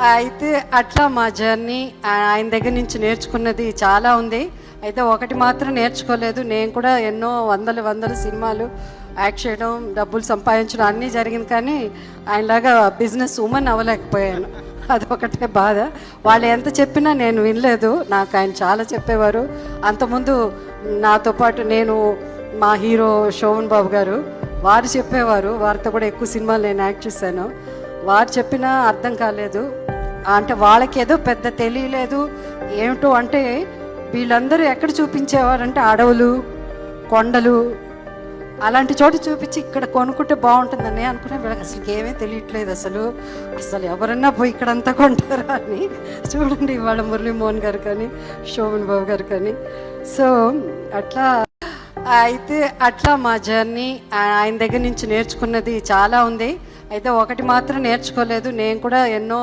అయితే అట్లా మా జర్నీ ఆయన దగ్గర నుంచి నేర్చుకున్నది చాలా ఉంది. అయితే ఒకటి మాత్రం నేర్చుకోలేదు. నేను కూడా ఎన్నో వందలు వందల సినిమాలు యాక్ట్ చేయడం డబ్బులు సంపాదించడం అన్నీ జరిగింది కానీ ఆయనలాగా బిజినెస్ ఉమెన్ అవ్వలేకపోయాను. అదొకటే బాధ. వాళ్ళు ఎంత చెప్పినా నేను వినలేదు. నాకు ఆయన చాలా చెప్పేవారు. అంతకుముందు నాతో పాటు నేను మా హీరో శోభన్ బాబు గారు వారు చెప్పేవారు. వారితో కూడా ఎక్కువ సినిమాలు నేను యాక్ట్ చేశాను. వారు చెప్పినా అర్థం కాలేదు. అంటే వాళ్ళకి ఏదో పెద్ద తెలియలేదు. ఏమిటో అంటే వీళ్ళందరూ ఎక్కడ చూపించేవారంటే అడవులు కొండలు అలాంటి చోట చూపించి ఇక్కడ కొనుక్కుంటే బాగుంటుందని అనుకునే వీళ్ళకి అసలు ఏమీ తెలియట్లేదు అసలు. అసలు ఎవరన్నా పోయి ఇక్కడంతా కొంటారా అని. చూడండి ఇవాళ మురళీమోహన్ గారు కానీ శోభన్ బాబు గారు కానీ. సో అట్లా అయితే అట్లా మా జర్నీ ఆయన దగ్గర నుంచి నేర్చుకున్నది చాలా ఉంది. అయితే ఒకటి మాత్రం నేర్చుకోలేదు. నేను కూడా ఎన్నో